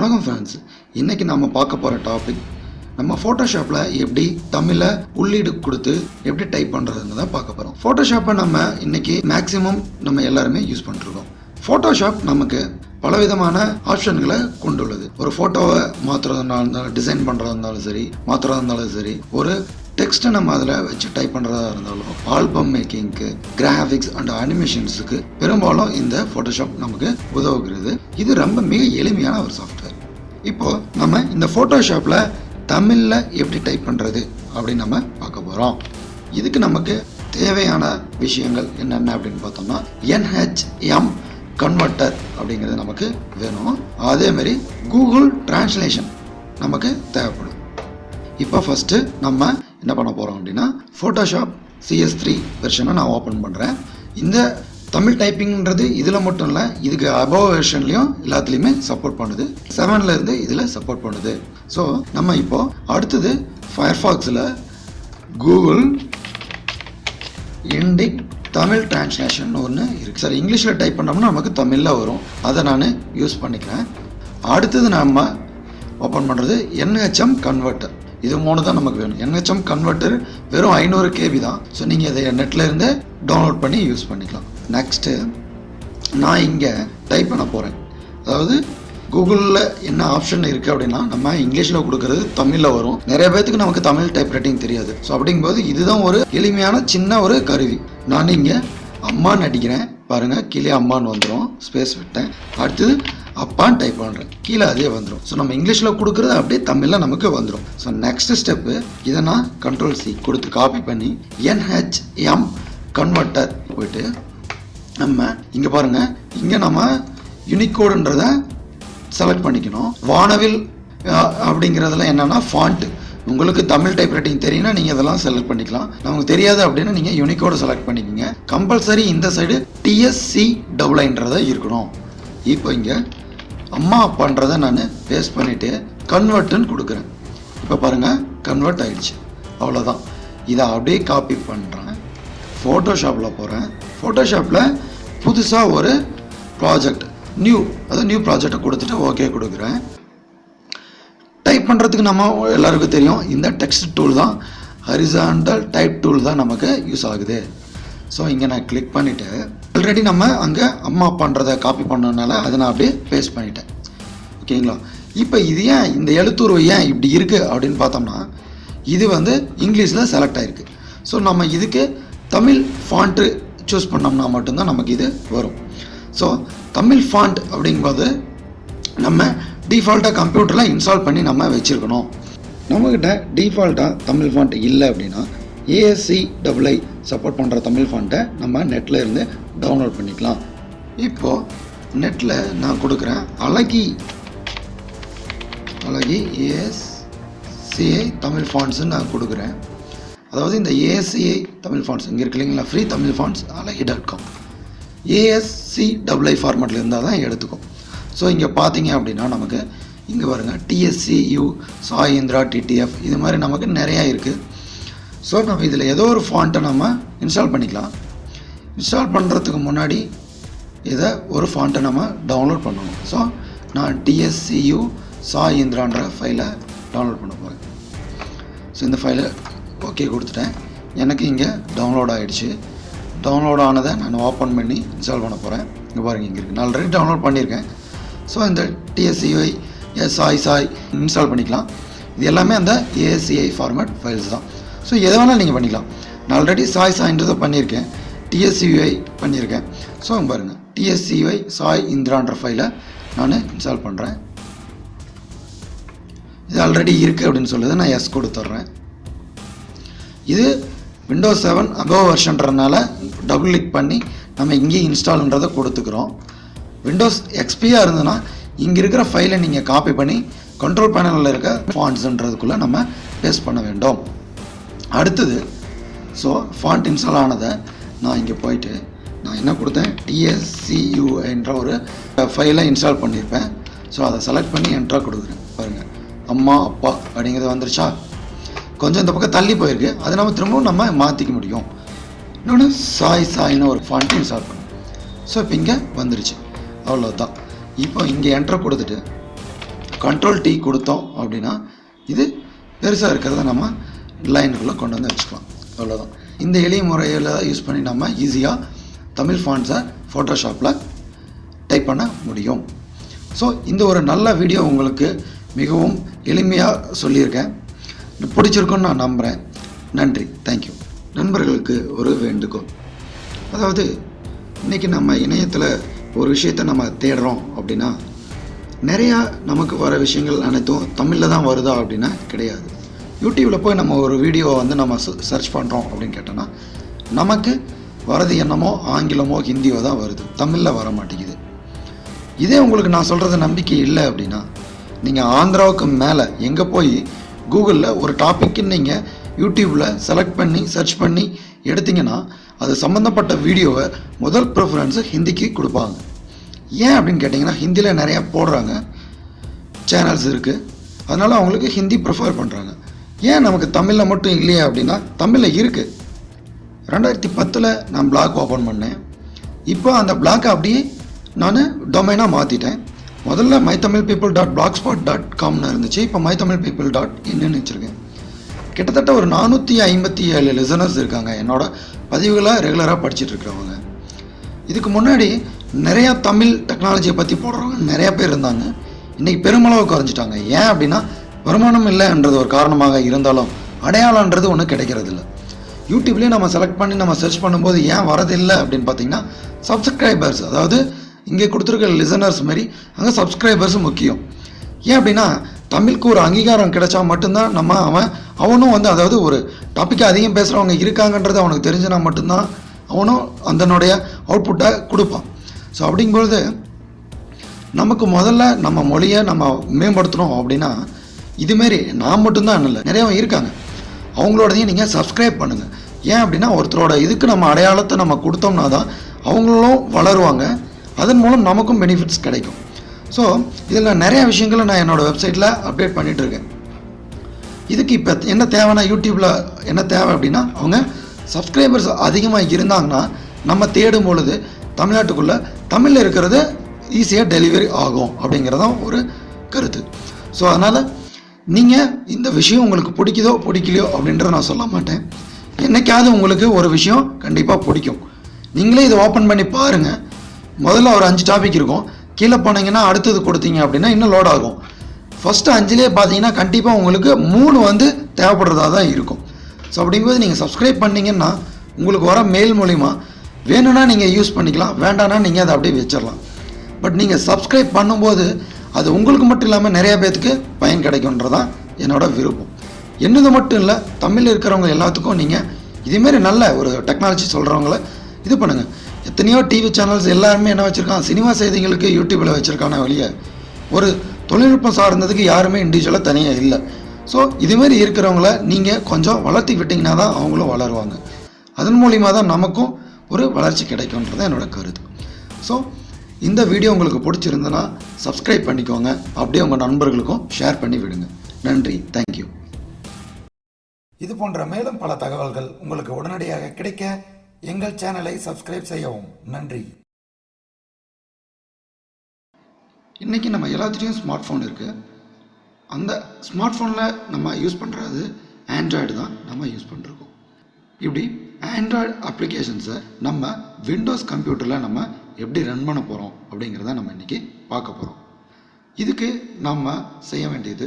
வணக்கம் ஃப்ரெண்ட்ஸ் இன்றைக்கி நம்ம பார்க்க போகிற டாபிக் நம்ம ஃபோட்டோஷாப்பில் எப்படி தமிழை உள்ளீடு கொடுத்து எப்படி டைப் பண்ணுறதுன்னு தான் பார்க்க போகிறோம் ஃபோட்டோஷாப்பை நம்ம இன்றைக்கி மேக்ஸிமம் நம்ம எல்லாருமே யூஸ் பண்ணிருக்கோம். ஃபோட்டோஷாப் நமக்கு பலவிதமான ஆப்ஷன்களை கொண்டுள்ளது. ஒரு ஃபோட்டோவை மாற்றுறதுனால இருந்தாலும் டிசைன் பண்ணுறதா இருந்தாலும் சரி மாற்றுறதா இருந்தாலும் சரி ஒரு டெக்ஸ்ட்டை நம்ம அதில் வச்சு டைப் பண்ணுறதா இருந்தாலும் ஆல்பம் மேக்கிங்க்கு கிராஃபிக்ஸ் அண்ட் அனிமேஷன்ஸுக்கு பெரும்பாலும் இந்த ஃபோட்டோஷாப் நமக்கு உதவுகிறது. இது ரொம்ப மிக எளிமையான ஒரு சாஃப்ட்வேர் இப்போ நம்ம இந்த ஃபோட்டோஷாப்பில் தமிழில் எப்படி டைப் பண்ணுறது அப்படின்னு நம்ம பார்க்க போகிறோம் இதுக்கு நமக்கு தேவையான விஷயங்கள் என்னென்ன அப்படின்னு பார்த்தோம்னா என்ஹெச்எம் கன்வெர்ட்டர் அப்படிங்கிறது நமக்கு வேணும். அதேமாரி கூகுள் டிரான்ஸ்லேஷன் நமக்கு தேவைப்படும். இப்போ ஃபஸ்ட்டு நம்ம என்ன பண்ண போகிறோம் அப்படின்னா ஃபோட்டோஷாப் சிஎஸ் த்ரீ வெர்ஷனை நான் ஓப்பன் பண்ணுறேன் இந்த தமிழ் டைப்பிங்ன்றது இதில் மட்டும் இல்லை இதுக்கு அபவ் வெர்ஷன்லையும் எல்லாத்துலேயுமே சப்போர்ட் பண்ணுது. செவன்ல இருந்து இதில் சப்போர்ட் பண்ணுது. ஸோ நம்ம இப்போ அடுத்தது ஃபயர்ஃபாக்ஸில் கூகுள் இண்டிக் தமிழ் டிரான்ஸ்லேஷன் ஒன்று இருக்குது சார் இங்கிலீஷில் டைப் பண்ணோம்னா நமக்கு தமிழில் வரும். அதை நான் யூஸ் பண்ணிக்கிறேன். அடுத்தது நம்ம ஓப்பன் பண்ணுறது என்ஹெச்எம் கன்வெர்ட்டர் இது மூணு தான் நமக்கு வேணும். என்ஹெச்எம் கன்வெர்ட்டர் வெறும் ஐநூறு கேபி தான். ஸோ நீங்கள் இதை நெட்டில் இருந்தே டவுன்லோட் பண்ணி யூஸ் பண்ணிக்கலாம். நெக்ஸ்ட்டு நான் இங்கே டைப் பண்ண போகிறேன் அதாவது கூகுளில் என்ன ஆப்ஷன் இருக்குது அப்படின்னா நம்ம இங்கிலீஷில் கொடுக்குறது தமிழில் வரும். நிறைய பேத்துக்கு நமக்கு தமிழ் டைப் ரைட்டிங் தெரியாது. ஸோ அப்படிங்கும்போது இதுதான் ஒரு எளிமையான சின்ன ஒரு கருவி. நான் இங்கே அம்மான்னு அடிக்கிறேன். பாருங்கள் கீழே அம்மான்னு வந்துடும் ஸ்பேஸ் விட்டேன். அடுத்தது அப்பான்னு டைப் பண்ணுறேன் கீழே அதே வந்துடும் ஸோ நம்ம இங்கிலீஷில் கொடுக்குறது அப்படியே தமிழில் நமக்கு வந்துடும் ஸோ நெக்ஸ்ட் ஸ்டெப்பு இதை நான் கண்ட்ரோல் சி கொடுத்து காப்பி பண்ணி என்ஹெச்எம் கன்வெர்ட்டர் போயிட்டு நம்ம இங்கே பாருங்கள் இங்கே நம்ம யூனிகோடுன்றத செலக்ட் பண்ணிக்கணும். வானவில் அப்படிங்கிறதுலாம் அப்படிங்கிறதுல என்னென்னா ஃபாண்ட்டு உங்களுக்கு தமிழ் டைப் ரைட்டிங் தெரியும்னா நீங்கள் இதெல்லாம் செலக்ட் பண்ணிக்கலாம். நமக்கு தெரியாது அப்படின்னா நீங்கள் யூனிகோடு செலக்ட் பண்ணிக்கோங்க. கம்பல்சரி இந்த சைடு டிஎஸ்சி டபுளைன்றதை இருக்கணும். இப்போ இங்கே அம்மா அப்பான்றதை நான் பேஸ்ட் பண்ணிவிட்டு கன்வெர்ட்டுன்னு கொடுக்குறேன். இப்போ பாருங்கள் கன்வெர்ட் ஆகிடுச்சு அவ்வளோதான் இதை அப்படியே காப்பி பண்ணுறேன் ஃபோட்டோஷாப்பில் போகிறேன் ஃபோட்டோஷாப்பில் புதுசாக ஒரு ப்ராஜெக்ட் நியூ அதாவது நியூ ப்ராஜெக்டை கொடுத்துட்டு ஓகே கொடுக்குறேன். டைப் பண்ணுறதுக்கு நம்ம எல்லாருக்கும் தெரியும் இந்த டெக்ஸ்ட் டூல் தான் ஹரிசாண்டல் டைப் டூல் தான் நமக்கு யூஸ் ஆகுது. ஸோ இங்கே நான் கிளிக் பண்ணிவிட்டு ஆல்ரெடி நம்ம அங்கே அம்மா அப்பான்றதை காப்பி பண்ணனால அதை நான் அப்படியே பேஸ்ட் பண்ணிட்டேன். ஓகேங்களா இப்போ இது ஏன் இந்த எழுத்துருவை ஏன் இப்படி இருக்குது அப்படின்னு பார்த்தோம்னா இது வந்து இங்கிலீஷில் செலக்ட் ஆகிருக்கு ஸோ நம்ம இதுக்கு தமிழ் ஃபாண்ட்டு சூஸ் பண்ணோம்னா மட்டும்தான் நமக்கு இது வரும். ஸோ தமிழ் ஃபாண்ட் அப்படிங்கும்போது நம்ம டிஃபால்ட்டாக கம்ப்யூட்டரில் இன்ஸ்டால் பண்ணி நம்ம வச்சுருக்கணும். நம்மக்கிட்ட டிஃபால்ட்டாக தமிழ் ஃபாண்ட் இல்லை அப்படின்னா ஏஎஸ்சி டபுள்ஐ சப்போர்ட் பண்ணுற தமிழ் ஃபாண்ட்டை நம்ம நெட்டில் இருந்து டவுன்லோட் பண்ணிக்கலாம். இப்போது நெட்டில் நான் கொடுக்குறேன் அழகி. அழகி ஏஎஸ்சிஐ தமிழ் ஃபாண்ட்ஸுன்னு நான் கொடுக்குறேன். அதாவது இந்த ஏஎஸ்சிஐ தமிழ் ஃபாண்ட்ஸ் இங்கே இருக்கு இல்லைங்களா? Free Tamil fonts அலகி dot com ASC double I I ஃபார்மேட்டில் இருந்தால் தான் எடுத்துக்கும். ஸோ இங்கே பார்த்தீங்க அப்படின்னா நமக்கு இங்கே பாருங்க டிஎஸ்சியூ சாய் இந்திரா டிடிஎஃப் இது மாதிரி நமக்கு நிறையா இருக்குது ஸோ நம்ம இதில் ஏதோ ஒரு ஃபாண்ட்டை நம்ம இன்ஸ்டால் பண்ணிக்கலாம். இன்ஸ்டால் பண்ணுறதுக்கு முன்னாடி இதை ஒரு ஃபாண்ட்டை நம்ம டவுன்லோட் பண்ணணும். ஸோ நான் டிஎஸ்சியு சாய் இந்திரான்ற ஃபைலை டவுன்லோட் பண்ண போகிறேன் ஸோ இந்த ஃபைலை ஓகே கொடுத்துட்டேன். எனக்கு இங்கே டவுன்லோட் ஆகிடுச்சு டவுன்லோட் ஆனதை நான் ஓப்பன் பண்ணி இன்ஸ்டால் பண்ண போகிறேன் இங்கே பாருங்கள் இங்கே இருக்குது நான் ஆல்ரெடி டவுன்லோட் பண்ணியிருக்கேன். ஸோ இந்த டிஎஸ்சிஐ எஸ் சாய் சாய் இன்ஸ்டால் பண்ணிக்கலாம். இது எல்லாமே அந்த ஏஎஸ்சிஐ ஃபார்மேட் ஃபைல்ஸ் தான். ஸோ எதை வேணாலும் நீங்கள் பண்ணிக்கலாம். நான் ஆல்ரெடி சாய் சாய்ன்றதை பண்ணியிருக்கேன். டிஎஸ்சிஐ பண்ணியிருக்கேன். ஸோ பாருங்கள் டிஎஸ்சிஐ சாய் இந்திரான்ற ஃபைலை நான் இன்ஸ்டால் பண்ணுறேன் இது ஆல்ரெடி இருக்குது அப்படின்னு சொல்லுது. நான் எஸ் கொடுத்துட்றேன். இது விண்டோஸ் செவன் அபோவ் வெர்ஷன்றதுனால டபுள் கிளிக் பண்ணி நம்ம இங்கேயே இன்ஸ்டால்ன்றதை கொடுத்துக்கிறோம். விண்டோஸ் எக்ஸ்பியாக இருந்ததுன்னா இங்கே இருக்கிற ஃபைலை நீங்கள் காப்பி பண்ணி கண்ட்ரோல் பேனலில் இருக்க ஃபாண்ட்ஸுன்றதுக்குள்ளே நம்ம பேஸ்ட் பண்ண வேண்டும். அடுத்தது ஸோ ஃபாண்ட் இன்ஸ்டால் ஆனதை நான் இங்கே போயிட்டு நான் என்ன கொடுத்தேன்? டிஎஸ்சியூ என்ற ஒரு ஃபைலை இன்ஸ்டால் பண்ணியிருப்பேன். ஸோ அதை செலக்ட் பண்ணி என்ட்ரா கொடுக்குறேன். பாருங்கள் அம்மா அப்பா அப்படிங்கிறது வந்துருச்சா? கொஞ்சம் இந்த பக்கம் தள்ளி போயிருக்கு. அதை நம்ம திரும்பவும் நம்ம மாற்றிக்க முடியும். இன்னொன்று சாய் சாய்னு ஒரு ஃபாண்ட் இன்ஸ்டால் பண்ணும் ஸோ இப்போ இங்கே வந்துருச்சு. அவ்வளோதான் இப்போ இங்கே என்ட்ரு கொடுத்துட்டு கண்ட்ரோல் டீ கொடுத்தோம் அப்படின்னா இது பெருசாக இருக்கிறத நம்ம லைனுக்குள்ளே கொண்டு வந்து வச்சுக்கலாம். அவ்வளோதான் இந்த எளிய முறையில் யூஸ் பண்ணி நம்ம ஈஸியாக தமிழ் ஃபாண்ட்ஸை ஃபோட்டோஷாப்பில் டைப் பண்ண முடியும். ஸோ இந்த ஒரு நல்ல வீடியோ உங்களுக்கு மிகவும் எளிமையாக சொல்லியிருக்கேன். பிடிச்சிருக்குன்னு நான் நம்புகிறேன் நன்றி. தேங்க்யூ நண்பர்களுக்கு ஒரு வேண்டுகோள். அதாவது இன்றைக்கி நம்ம இணையத்தில் ஒரு விஷயத்தை நம்ம தேடுறோம் அப்படின்னா நிறையா நமக்கு வர விஷயங்கள் அனைத்தும் தமிழில் தான் வருதா அப்படின்னா கிடையாது. யூடியூப்பில் போய் நம்ம ஒரு வீடியோவை வந்து நம்ம சர்ச் பண்ணுறோம் அப்படின்னு கேட்டோன்னா நமக்கு வரது என்னமோ ஆங்கிலமோ ஹிந்தியோ தான் வருது. தமிழில் வர மாட்டேங்குது. இதே உங்களுக்கு நான் சொல்கிறது நம்பிக்கை இல்லை அப்படின்னா நீங்கள் ஆந்திராவுக்கு மேலே எங்கே போய் கூகுளில் ஒரு டாப்பிக்குன்னு நீங்கள் யூடியூப்பில் செலக்ட் பண்ணி சர்ச் பண்ணி எடுத்தீங்கன்னா அது சம்மந்தப்பட்ட வீடியோவை முதல் ப்ரிஃபரன்ஸு ஹிந்திக்கு கொடுப்பாங்க. ஏன் அப்படின்னு கேட்டிங்கன்னா ஹிந்தியில் நிறையா போடுறாங்க சேனல்ஸ் இருக்குது அதனால் அவங்களுக்கு ஹிந்தி ப்ரிஃபர் பண்ணுறாங்க ஏன் நமக்கு தமிழில் மட்டும் இல்லையா அப்படின்னா தமிழில் இருக்குது ரெண்டாயிரத்தி பத்தில் நான் பிளாக் ஓப்பன் பண்ணேன். இப்போ அந்த பிளாக்கை அப்படியே நான் டொமைனாக மாற்றிட்டேன் முதல்ல my Tamil people dot blogspot dot காம்னு இருந்துச்சு. இப்போ மை தமிழ் பீப்புள் டாட் இன்னுன்னு வச்சுருக்கேன். கிட்டத்தட்ட ஒரு நானூற்றி ஐம்பத்தி ஏழு லிசனர்ஸ் இருக்காங்க. என்னோட பதிவுகளை ரெகுலராக படிச்சுட்டு இருக்கிறவங்க. இதுக்கு முன்னாடி நிறையா தமிழ் டெக்னாலஜியை பற்றி போடுறவங்க நிறையா பேர் இருந்தாங்க. இன்றைக்கி பெருமளவு குறைஞ்சிட்டாங்க. ஏன் அப்படின்னா வருமானம் இல்லைன்றது ஒரு காரணமாக இருந்தாலும் அடையாளன்றது ஒன்றும் கிடைக்கிறது இல்லை யூடியூப்லேயே நம்ம செலக்ட் பண்ணி நம்ம சர்ச் பண்ணும்போது ஏன் வரதில்லை அப்படின்னு பார்த்தீங்கன்னா சப்ஸ்கிரைபர்ஸ் அதாவது இங்கே கொடுத்துருக்க லிசனர்ஸ் மாதிரி அங்கே சப்ஸ்கிரைபர்ஸும் முக்கியம். ஏன் அப்படின்னா தமிழுக்கு ஒரு அங்கீகாரம் கிடைச்சா மட்டும்தான் நம்ம அவன் அவனும் வந்து அதாவது ஒரு டாப்பிக்கை அதிகம் பேசுகிறவங்க இருக்காங்கன்றது அவனுக்கு தெரிஞ்சுனா மட்டும்தான் அவனும் அதனுடைய அவுட்புட்டை கொடுப்பான். ஸோ அப்படிங்கும்பொழுது நமக்கு முதல்ல நம்ம மொழியை நம்ம மேம்படுத்தணும் அப்படின்னா இதுமாரி நான் மட்டும்தான் இல்லை நிறையவன் இருக்காங்க. அவங்களோடதையும் நீங்கள் சப்ஸ்கிரைப் பண்ணுங்கள் ஏன் அப்படின்னா ஒருத்தரோட இதுக்கு நம்ம அடையாளத்தை நம்ம கொடுத்தோம்னா தான் அவங்களும் வளருவாங்க. அதன் மூலம் நமக்கும் பெனிஃபிட்ஸ் கிடைக்கும். ஸோ இதில் நிறைய விஷயங்களை நான் என்னோடய வெப்சைட்டில் அப்டேட் பண்ணிகிட்டு இருக்கேன். இதுக்கு இப்போ என்ன தேவைன்னா யூடியூப்பில் என்ன தேவை அப்படின்னா அவங்க சப்ஸ்கிரைபர்ஸ் அதிகமாக இருந்தாங்கன்னா நம்ம தேடும் பொழுது தமிழ்நாட்டுக்குள்ளே தமிழில் இருக்கிறது ஈஸியாக டெலிவரி ஆகும் அப்படிங்கிறதான் ஒரு கருத்து. ஸோ அதனால் நீங்கள் இந்த விஷயம் உங்களுக்கு பிடிக்குதோ பிடிக்கலையோ அப்படின்றத நான் சொல்ல மாட்டேன். என்றைக்காவது உங்களுக்கு ஒரு விஷயம் கண்டிப்பாக பிடிக்கும். நீங்களே இதை ஓப்பன் பண்ணி பாருங்கள் முதல்ல ஒரு அஞ்சு டாபிக் இருக்கும். கீழே போனீங்கன்னா அடுத்தது கொடுத்தீங்க அப்படின்னா இன்னும் லோட் ஆகும். ஃபஸ்ட்டு அஞ்சுலேயே பார்த்தீங்கன்னா கண்டிப்பாக உங்களுக்கு மூணு வந்து தேவைப்படுறதா தான் இருக்கும். ஸோ அப்படிங்கும்போது நீங்கள் சப்ஸ்கிரைப் பண்ணிங்கன்னா உங்களுக்கு வர மெயில் மூலிமா வேணும்னா நீங்கள் யூஸ் பண்ணிக்கலாம் வேண்டாம்னா நீங்கள் அதை அப்படியே வச்சிடலாம். பட் நீங்கள் சப்ஸ்கிரைப் பண்ணும்போது அது உங்களுக்கு மட்டும் இல்லாமல் நிறைய பேர்த்துக்கு பயன் கிடைக்கும்ன்றதான் என்னோடய விருப்பம். என்னது மட்டும் இல்லை தமிழில் இருக்கிறவங்க எல்லாத்துக்கும் நீங்கள் இதேமாரி நல்ல ஒரு டெக்னாலஜி சொல்கிறவங்கள இது பண்ணுங்கள் எத்தனையோ டிவி சேனல்ஸ் எல்லாருமே என்ன வச்சுருக்கான்? சினிமா செய்திகளுக்கு யூடியூப்பில் வச்சுருக்கான வழியை. ஒரு தொழில்நுட்பம் சார்ந்ததுக்கு யாருமே இண்டிவிஜுவலாக தனியாக இல்லை. ஸோ இதுமாரி இருக்கிறவங்கள நீங்கள் கொஞ்சம் வளர்த்தி விட்டிங்கன்னா தான் அவங்களும் வளருவாங்க. அதன் மூலிமா தான் நமக்கும் ஒரு வளர்ச்சி கிடைக்கும்ன்றது என்னோட கருத்து. ஸோ இந்த வீடியோ உங்களுக்கு பிடிச்சிருந்ததுன்னா சப்ஸ்கிரைப் பண்ணிக்கோங்க. அப்படியே உங்கள் நண்பர்களுக்கும் ஷேர் பண்ணி விடுங்க. நன்றி. தேங்க்யூ இது போன்ற மேலும் பல தகவல்கள் உங்களுக்கு உடனடியாக கிடைக்க எங்கள் சேனலை சப்ஸ்கிரைப் செய்யவும். நன்றி. இன்றைக்கி நம்ம எல்லாத்துலேயும் ஸ்மார்ட் ஃபோன் இருக்குது அந்த ஸ்மார்ட் ஃபோனில் நம்ம யூஸ் பண்ணுறது ஆண்ட்ராய்டு தான் நம்ம யூஸ் பண்ணிருக்கோம் இப்படி ஆண்ட்ராய்டு அப்ளிகேஷன்ஸை நம்ம விண்டோஸ் கம்ப்யூட்டரில் நம்ம எப்படி ரன் பண்ண போகிறோம் அப்படிங்கிறத நம்ம இன்றைக்கி பார்க்க போகிறோம் இதுக்கு நம்ம செய்ய வேண்டியது